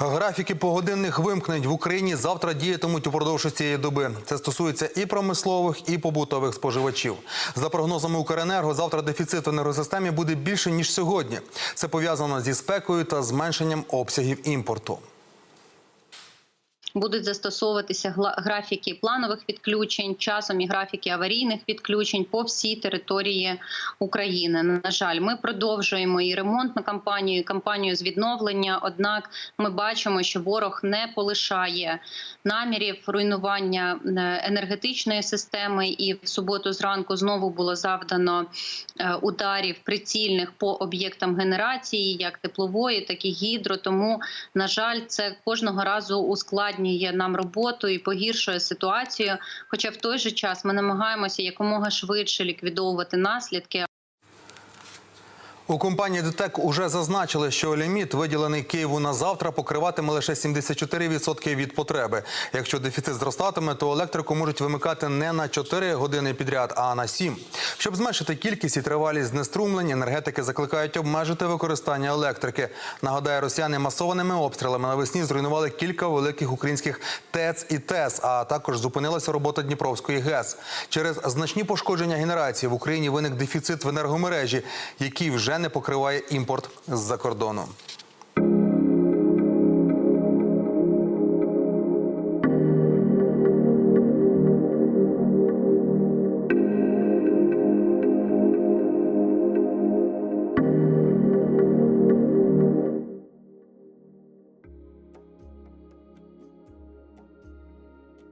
Графіки погодинних вимкнень в Україні завтра діятимуть упродовж цієї доби. Це стосується і промислових, і побутових споживачів. За прогнозами Укренерго, завтра дефіцит в енергосистемі буде більше ніж сьогодні. Це пов'язано зі спекою та зменшенням обсягів імпорту. Будуть застосовуватися графіки планових відключень, часом і графіки аварійних відключень по всій території України. На жаль, ми продовжуємо і ремонтну кампанію, і кампанію з відновлення. Однак ми бачимо, що ворог не полишає намірів руйнування е, енергетичної системи. І в суботу зранку знову було завдано е, ударів прицільних по об'єктам генерації, як теплової, так і гідро. Тому на жаль, це кожного разу ускладнює нам роботу і погіршує ситуацію. Хоча в той же час ми намагаємося якомога швидше ліквідовувати наслідки. У компанії ДТЕК уже зазначили, що ліміт, виділений Києву на завтра, покриватиме лише 74% від потреби. Якщо дефіцит зростатиме, то електрику можуть вимикати не на 4 години підряд, а на 7. Щоб зменшити кількість і тривалість знеструмлень, енергетики закликають обмежити використання електрики. Нагадаю, росіяни масованими обстрілами навесні зруйнували кілька великих українських ТЕЦ і ТЕС, а також зупинилася робота Дніпровської ГЕС. Через значні пошкодження генерації в Україні виник дефіцит в енергомережі, який вже не покриває імпорт з-за кордону.